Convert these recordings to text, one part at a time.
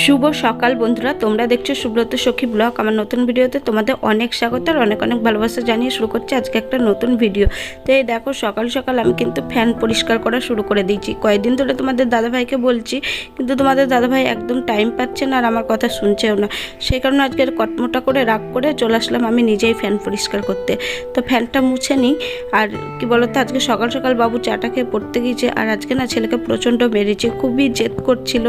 শুভ সকাল বন্ধুরা। তোমরা দেখছ সুব্রত সখী ব্লগ। আমার নতুন ভিডিওতে তোমাদের অনেক স্বাগত আর অনেক অনেক ভালোবাসা জানিয়ে শুরু করছি আজকে একটা নতুন ভিডিও। তো এই দেখো, সকাল সকাল আমি কিন্তু ফ্যান পরিষ্কার করা শুরু করে দিয়েছি। কয়েকদিন ধরে তোমাদের দাদাভাইকে বলছি, কিন্তু তোমাদের দাদাভাই একদম টাইম পাচ্ছে না আর আমার কথা শুনছেও না। সেই কারণে আজকে কটমোটা করে রাগ করে চলে আসলাম আমি নিজেই ফ্যান পরিষ্কার করতে। তো ফ্যানটা মুছে নিই আর কি বলতো, আজকে সকাল সকাল বাবু চাটা খেয়ে পড়তে গিয়েছে আর আজকে না ছেলেকে প্রচণ্ড মেরেছে, খুবই জেদ করছিল।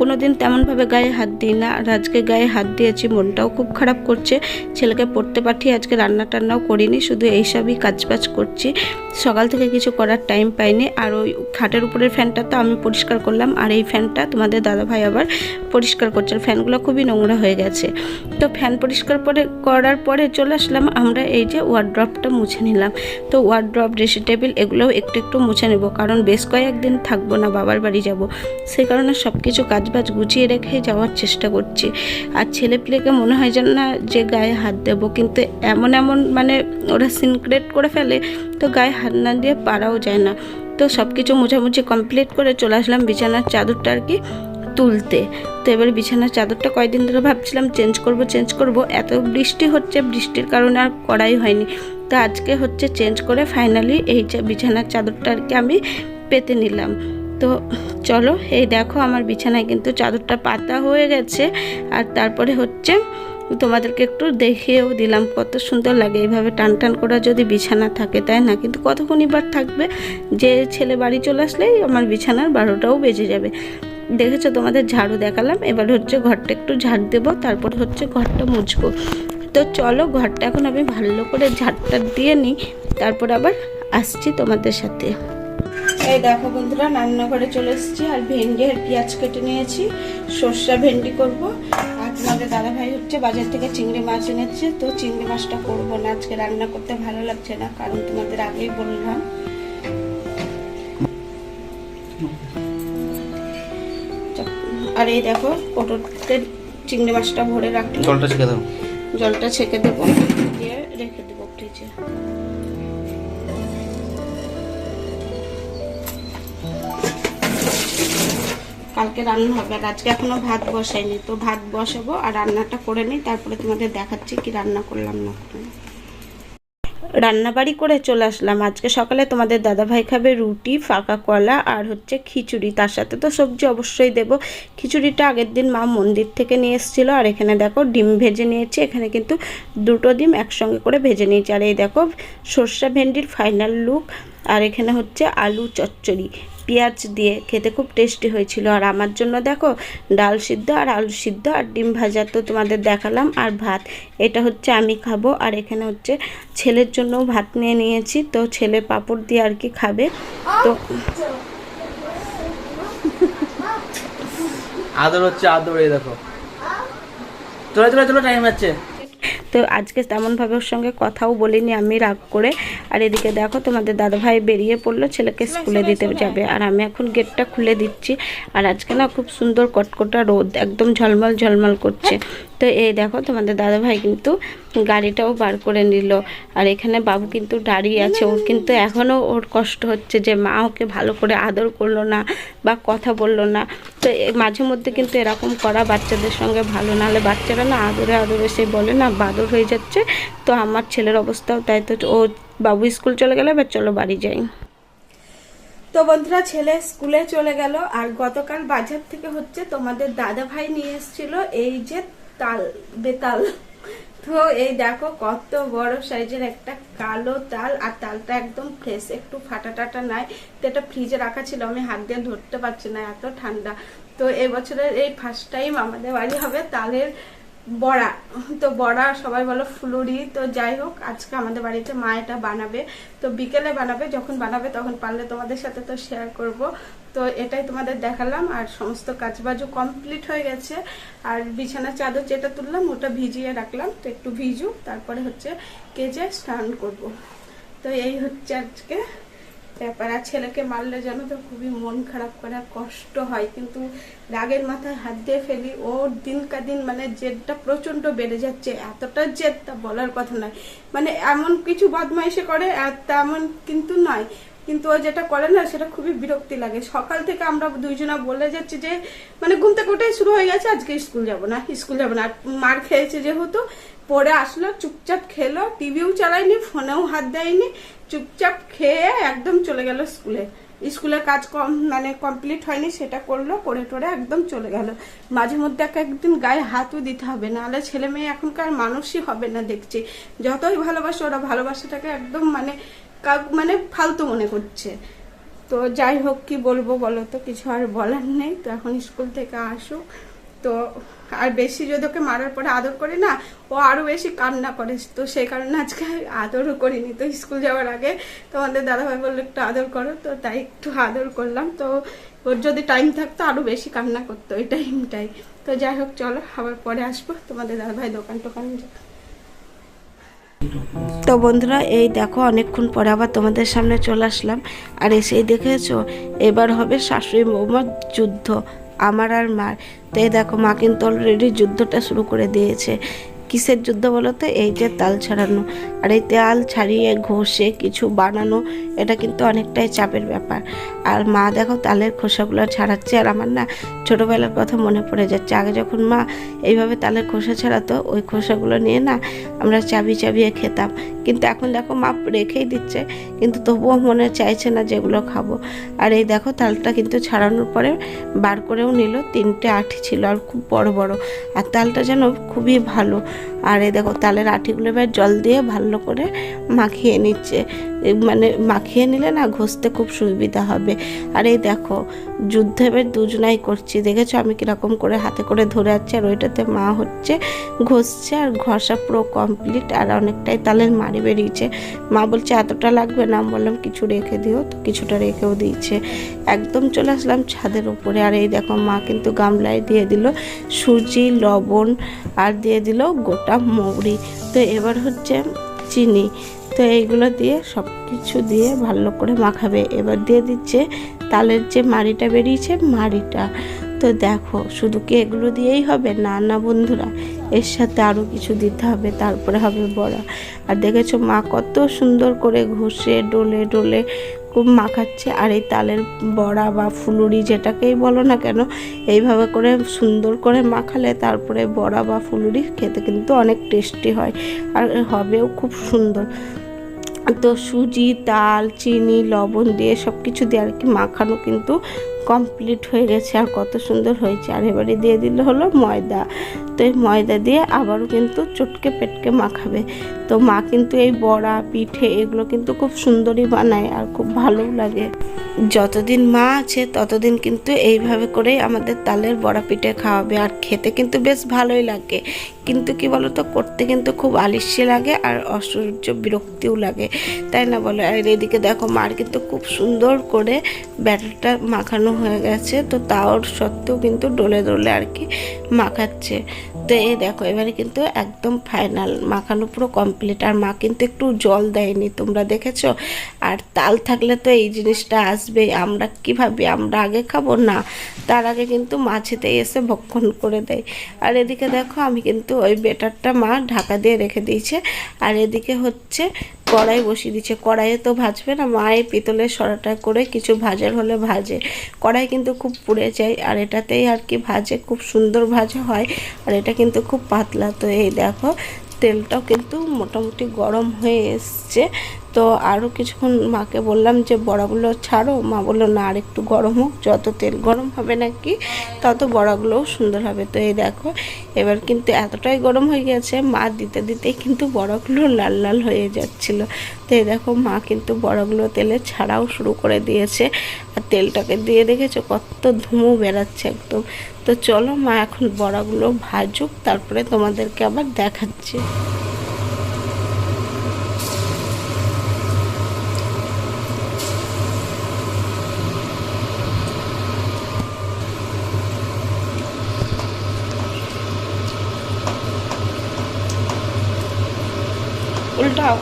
কোনোদিন তেমনভাবে গায়ে হাত দিই না। আর আজকে গায়ে হাত দিয়েছি, মনটাও খুব খারাপ করছে। ছেলেকে পড়তে পাঠিয়ে আজকে রান্না টান্নাও করিনি, শুধু এইসবই কাজবাজ করছি। সকাল থেকে কিছু করার টাইম পাইনি। আর ওই খাটের উপরের ফ্যানটা তো আমি পরিষ্কার করলাম। আর এই ফ্যানটা তোমাদের দাদাভাই আবার পরিষ্কার করছে। ফ্যানগুলো খুবই নোংরা হয়ে গেছে। তো ফ্যান পরিষ্কার পরে করার পরে চলে আসলাম। আমরা এই যে ওয়ার্ড্রপটা মুছে নিলাম। তো ওয়ার্ড্রপ ড্রেসিং টেবিল এগুলোও একটু একটু মুছে নেব। কারণ বেশ কয়েকদিন থাকব না, বাবার বাড়ি যাব। সেই কারণে সব কিছু কাজবাজ গুছিয়ে রেখে যাওয়ার চেষ্টা করছি। আর ছেলে পেলেকে মনে হয় যেন না যে গায়ে হাত দেবো। কিন্তু এমন এমন মানে ওরা সিনক্রেট করে ফেলে, তো গায়ে হাত না দিয়ে পারাও যায় না। তো সব কিছু মোছামুছি কমপ্লিট করে চলে আসলাম বিছানার চাদরটা আর কি তুলতে। তো এবার বিছানার চাদরটা কয়েকদিন ধরে ভাবছিলাম চেঞ্জ করব চেঞ্জ করব। এত বৃষ্টি হচ্ছে, বৃষ্টির কারণে আর করাই হয়নি। তো আজকে হচ্ছে চেঞ্জ করে ফাইনালি এই বিছানার চাদরটা আর কি আমি পেতে নিলাম। তো চলো, এই দেখো আমার বিছানায় কিন্তু চাদরটা পাতা হয়ে গেছে। আর তারপরে হচ্ছে তোমাদেরকে একটু দেখিয়েও দিলাম কত সুন্দর লাগে। এইভাবে টান টান করা যদি বিছানা থাকে, তাই না? কিন্তু কতক্ষণ এবার থাকবে? যে ছেলে বাড়ি চলে আসলেই আমার বিছানার বারোটাও বেজে যাবে। দেখেছ, তোমাদের ঝাড়ু দেখালাম। এবার হচ্ছে ঘরটা একটু ঝাড় দেবো, তারপর হচ্ছে ঘরটা মুছবো। তো চলো, ঘরটা এখন আমি ভালো করে ঝাড়টা দিয়ে নিই। তারপর আবার আসছি তোমাদের সাথে। এই দেখো বন্ধুরা রান্নাঘরে চলে এসেছি আর ভেন্ডি আর পেঁয়াজ কেটে নিয়েছি। সর্ষা ভেন্ডি করব। আর তোমাদের দাদা ভাই হচ্ছে বাজার থেকে চিংড়ি মাছ এনেছে তো চিংড়ি মাছটা করব না। আজকে রান্না করতে ভালো লাগছে না কারণ তোমাদের আগেই বললাম। আর এই দেখো পটলতে চিংড়ি মাছটা ভরে রাখলাম। জলটা ছেঁকে দাও। জলটা ছেঁকে দেবো। দিয়ে রেখে দেবো ফ্রিজে। কালকে রান্না হবে আর আজকে এখনও ভাত বসাইনি। তো ভাত বসাবো আর রান্নাটা করে নিই, তারপরে তোমাদের দেখাচ্ছি কি রান্না করলাম না করলাম। রান্নাবাড়ি করে চলে আসলাম। আজকে সকালে তোমাদের দাদাভাই খাবে রুটি, ফাঁকা কলা আর হচ্ছে খিচুড়ি। তার সাথে তো সবজি অবশ্যই দেব। খিচুড়িটা আগের দিন মা মন্দির থেকে নিয়ে এসেছিল আর এখানে দেখো ডিম ভেজে নিয়েছি। এখানে কিন্তু দুটো ডিম একসঙ্গে করে ভেজে নিয়েছি। আর এই দেখো সর্ষা ভেন্ডির ফাইনাল লুক আর এখানে হচ্ছে আলু চচ্চড়ি। পেঁয়াজ দিয়ে খেতে খুব টেস্টি হয়েছিল। আর আমার জন্য দেখো, ডাল সিদ্ধ আর আলু সিদ্ধ আর ডিম ভাজা তো তোমাদের দেখালাম। আর ভাত, এটা হচ্ছে আমি খাব। আর এখানে হচ্ছে ছেলের জন্য ভাত নিয়ে নিয়েছি। তো ছেলে পাঁপড় দিয়ে আর কি খাবে। তো আদর হচ্ছে আদর, এই দেখো। চলো চলো চলো টাইম আছে তো আজকে তেমনভাবে ওর সঙ্গে কথাও বলিনি আমি রাগ করে। আর এদিকে দেখো তোমাদের দাদা ভাই বেরিয়ে পড়ল ছেলেকে স্কুলে দিতে যাবে। আর আমি এখন গেটটা খুলে দিচ্ছি। আর আজকে না খুব সুন্দর কটকটা রোদ একদম ঝলমল ঝলমল করছে। তো এই দেখো, তোমাদের দাদাভাই কিন্তু গাড়িটাও বার করে নিল। আর এখানে বাবু কিন্তু দাঁড়িয়ে আছে ওর কিন্তু এখনও ওর কষ্ট হচ্ছে যে মা ওকে ভালো করে আদর করল না বা কথা বলল না। তো মাঝে মধ্যে কিন্তু এরকম করা বাচ্চাদের সঙ্গে ভালো, নাহলে বাচ্চারা না আদরে আদরে সে বলে না, বাদর হয়ে যাচ্ছে। তো আমার ছেলের অবস্থাও তাই, তো ও বাবু স্কুল চলে গেলে, এবার চলো বাড়ি যাই। তো বন্ধুরা, ছেলে স্কুলে চলে গেল, আর গতকাল বাজার থেকে হচ্ছে তোমাদের দাদা ভাই নিয়ে এসেছিল, এই যে তাল বেতাল। তো এই দেখো কত বড় সাইজের একটা কালো তাল, আর তালটা একদম ফ্রেশ একটু ফাটা টাটা নাই। তো এটা ফ্রিজে রাখা ছিল, আমি হাত দিয়ে ধরতে পারছি না, এত ঠান্ডা। তো এবছরের এই ফার্স্ট টাইম আমাদের বাড়ি হবে তালের বড়া। তো বড়া সবাই বলো ফুলুরি। তো যাই হোক, আজকে আমাদের বাড়িতে মা এটা বানাবে। তো বিকেলে বানাবে, যখন বানাবে তখন পারলে তোমাদের সাথে তো শেয়ার করব। তো এটাই তোমাদের দেখালাম। আর সমস্ত কাজবাজও কমপ্লিট হয়ে গেছে। আর বিছানা চাদর যেটা তুললাম, ওটা ভিজিয়ে রাখলাম। তো একটু ভিজুক, তারপরে হচ্ছে কেজে স্নান করব। তো এই হচ্ছে আজকে ব্যাপার। আর ছেলেকে মারলে যেন তো, খুবই মন খারাপ করে কষ্ট হয়। কিন্তু রাগের মাথায় হাত দিয়ে ফেলি ওর দিনকা দিন মানে জেদটা প্রচণ্ড বেড়ে যাচ্ছে। এতটা জেদ তা বলার কথা নয়। মানে এমন কিছু বদমাইশে করে তেমন কিন্তু নয়। কিন্তু ও যেটা করে না, সেটা খুবই বিরক্তি লাগে। সকাল থেকে আমরা দুইজনা বলে যাচ্ছি যে মানে ঘুম থেকে উঠেই শুরু হয়ে গেছে, আজকে স্কুল যাব না, স্কুল যাব না। মার খেয়েছে যেহেতু পরে আসলো, চুপচাপ খেলো, টিভিও চালায়নি, ফোনেও হাত দেয়নি। চুপচাপ খেয়ে একদম চলে গেল স্কুলে। স্কুলের কাজ কম মানে কমপ্লিট হয়নি, সেটা করল, করে টোরে একদম চলে গেল। মাঝে মধ্যে এক একদিন গায়ে হাতও দিতে হবে, নাহলে ছেলে মেয়ে এখনকার মানুষই হবে না দেখছি। যতই ভালোবাসে, ওরা ভালোবাসাটাকে একদম মানে মানে ফালতু মনে করছে। তো যাই হোক, কি বলব বলো তো, কিছু আর বলার নেই। তো এখন স্কুল থেকে আসুক। তো আর বেশি যদি ওকে মারার পরে আদর করি না, ও আরও বেশি কান্না করে। তো সেই কারণে আজকে আদরও করিনি। তো স্কুল যাওয়ার আগে তোমাদের দাদাভাই বলল, একটু আদর করো। তো তাই একটু আদর করলাম। তো ওর যদি টাইম থাকতো, আরও বেশি কান্না করতো ওই টাইমটাই তো যাই হোক, চলো আবার পরে আসব। তোমাদের দাদাভাই দোকান টোকান তো বন্ধুরা, এই দেখো, অনেকক্ষণ পরে আবার তোমাদের সামনে চলে আসলাম। আর এসেই দেখেছ, এবার হবে শাশুড়ি বৌমার যুদ্ধ। আমার আর মার তো এই দেখো মা কিন্তু অলরেডি যুদ্ধটা শুরু করে দিয়েছে। কিসের যুদ্ধ বলো তো? এই যে তাল ছাড়ানো। আর এই তাল ছাড়িয়ে ঘষে কিছু বানানো, এটা কিন্তু অনেকটাই চাপের ব্যাপার। আর মা দেখো তালের খোসাগুলো ছাড়াচ্ছে। আর আমার না ছোটোবেলার কথা মনে পড়ে যাচ্ছে। আগে যখন মা এইভাবে তালের খোসা ছাড়াতো, ওই খোসাগুলো নিয়ে না আমরা চাবি চাবিয়ে খেতাম। কিন্তু এখন দেখো মা রেখেই দিচ্ছে। কিন্তু তবুও মনে চাইছে না যেগুলো খাব। আর এই দেখো তালটা কিন্তু ছাড়ানোর পরে বার করেও নিল। তিনটে আঠি ছিল আর খুব বড় বড়। আর তালটা যেন খুবই ভালো। আর এই দেখো তালের আঠিগুলো এবার জল দিয়ে ভালো করে মাখিয়ে নিচ্ছে। মানে মাখিয়ে নিলে না ঘষতে খুব সুবিধা হবে। আর এই দেখো যুদ্ধ এবার দুজনাই করছি। দেখেছ আমি কীরকম করে হাতে করে ধরে আছি আর ওইটাতে মা হচ্ছে ঘষছে আর ঘষা পুরো কমপ্লিট আর অনেকটাই তালের মারি বেরিয়েছে। মা বলছে, এতটা লাগবে না। বললাম, কিছু রেখে দিও। তো কিছুটা রেখেও দিয়েছে। একদম চলে আসলাম ছাদের উপরে। আর এই দেখো মা কিন্তু গামলায় দিয়ে দিল সুজি, লবণ আর দিয়ে দিল গোটা মৌরি। তো এবার হচ্ছে চিনি। তো এইগুলো দিয়ে সব কিছু দিয়ে ভালো করে মাখাবে। এবার দিয়ে দিচ্ছে তালের যে মাড়িটা বেরিয়েছে, মাড়িটা। তো দেখো, শুধু কি এগুলো দিয়েই হবে? না না বন্ধুরা, এর সাথে আরও কিছু দিতে হবে, তারপরে হবে বড়া। আর দেখেছ মা কত সুন্দর করে ঘষে, ডোলে ডোলে খুব মাখাচ্ছে আর এই তালের বড়া বা ফুলুরি যেটাকেই বলো না কেন, এইভাবে করে সুন্দর করে মাখালে তারপরে বড়া বা ফুলুরি খেতে কিন্তু অনেক টেস্টি হয় আর হবেও খুব সুন্দর। তো সুজি তাল চিনি, লবণ দিয়ে সব কিছু দিয়ে আর কি মাখানো কিন্তু কমপ্লিট হয়ে গেছে। আর কত সুন্দর হয়েছে। আর এবারে দিয়ে দিলে হলো ময়দা। তো এই ময়দা দিয়ে আবারও কিন্তু চটকে পেটকে মাখাবে। তো মা কিন্তু এই বড়া, পিঠে এগুলো কিন্তু খুব সুন্দরই বানায় আর খুব ভালোও লাগে। যতদিন মা আছে ততদিন কিন্তু এইভাবে করেই আমাদের তালের বড়া পিঠে খাওয়াবে। আর খেতে কিন্তু বেশ ভালোই লাগে। কিন্তু কি বলতো, করতে কিন্তু খুব আলিস্যে লাগে আর অসহ্য বিরক্তিও লাগে। তাই না বলো? আর এদিকে দেখো মার কিন্তু খুব সুন্দর করে ব্যাটারটা মাখানো হয়ে গেছে, তো তাও সত্ত্বেও কিন্তু ডলে ডলে আর কি মাখাচ্ছে। তো এই দেখো, এবারে কিন্তু একদম ফাইনাল মাখানো পুরো কমপ্লিট আর মা কিন্তু একটু জল দেয়নি, তোমরা দেখেছ? আর তাল থাকলে তো এই জিনিসটা আসবে আমরা কি ভাবি, আমরা আগে খাব? না, তার আগে কিন্তু মাছেতেই এসে ভক্ষণ করে দেয়। আর এদিকে দেখো, আমি কিন্তু ওই বেটারটা মা ঢাকা দিয়ে রেখে দিয়েছে। আর এদিকে হচ্ছে কড়াই বসিয়ে দিচ্ছে। কড়াইয়ে তো ভাজবে না মায়ের পিতলের সরাটা করে কিছু ভাজার হলে ভাজে। কড়াই কিন্তু খুব পুড়ে যায়, আর এটাতেই আর কি ভাজে, খুব সুন্দর ভাজা হয়, আর এটা কিন্তু খুব পাতলা। তো এই দেখো, তেলটাও কিন্তু মোটামুটি গরম হয়ে এসছে। তো আরও কিছুক্ষণ মাকে বললাম যে, বড়াগুলো ছাড়ো। মা বলল, না, আর একটু গরম হোক, যত তেল গরম হবে নাকি, তত বড়াগুলোও সুন্দর হবে। তো এই দেখো, এবার কিন্তু এতটাই গরম হয়ে গেছে, মা দিতে দিতেই কিন্তু বড়াগুলো লাল লাল হয়ে যাচ্ছিল। তো এই দেখো, মা কিন্তু বড়াগুলো তেলে ছাড়াও শুরু করে দিয়েছে। আর তেলটাকে দিয়ে দেখেছ, কত ধুমো বেরাচ্ছে একদম। তো চলো মা, এখন বড়াগুলো ভাজুক, তারপরে তোমাদেরকে আবার দেখাচ্ছি। উল্টাও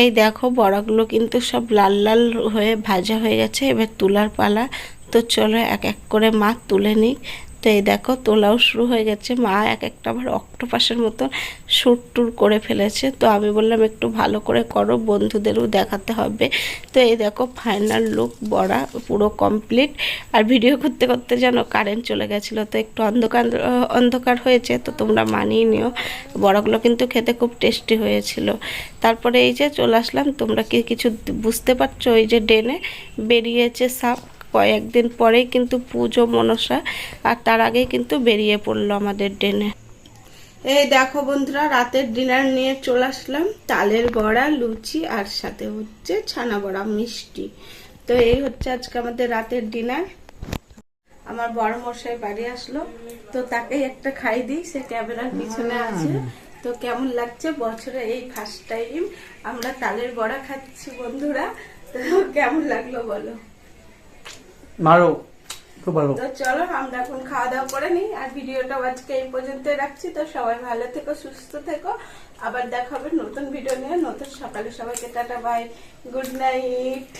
এই দেখো বড়াগুলো কিন্তু সব লাল লাল হয়ে ভাজা হয়ে গেছে। এবার তুলার পালা। তো চলো এক এক করে মাছ তুলে নিই। তো এই দেখো তোলাও শুরু হয়ে গেছে। মা এক একটা আবার অক্টোপাসের মতন সুর টুর করে ফেলেছে। তো আমি বললাম, একটু ভালো করে করো, বন্ধুদেরও দেখাতে হবে। তো এই দেখো ফাইনাল লুক বড়া, পুরো কমপ্লিট আর ভিডিও করতে করতে যেন কারেন্ট চলে গেছিল, তো একটু অন্ধকার অন্ধকার হয়েছে, তো তোমরা মানিয়ে নিও। বড়াগুলো কিন্তু খেতে খুব টেস্টি হয়েছিল। তারপরে এই যে চলে আসলাম, তোমরা কি কিছু বুঝতে পারছ? এই যে ডেনে বেরিয়েছে সাপ। কয়েকদিন পরেই কিন্তু পুজো মনসা, আর তার আগেই কিন্তু বেরিয়ে পড়ল আমাদের ডেনে এই দেখো বন্ধুরা, রাতের ডিনার নিয়ে চলে আসলাম। তালের বড়া, লুচি, আর সাথে হচ্ছে ছানা বড়া, মিষ্টি। তো এই হচ্ছে আজকে আমাদের রাতের ডিনার। আমার বড় মশাই বাড়ি আসলো। তো তাকেই একটা খাই দিই, সে ক্যামেরার পিছনে আছে। তো কেমন লাগছে? বছরে এই ফার্স্ট টাইম আমরা তালের বড়া খাচ্ছি বন্ধুরা। তো কেমন লাগল বলো? মারো, খুব ভালো। তো চলো, আমরা এখন খাওয়া দাওয়া করে নিই, আর ভিডিওটা আজকে এই পর্যন্ত রাখছি। তো সবাই ভালো থেকো, সুস্থ থেকো। আবার দেখা হবে নতুন ভিডিও নিয়ে। নতুন সকালে সবাইকে টাটা বাই গুড নাইট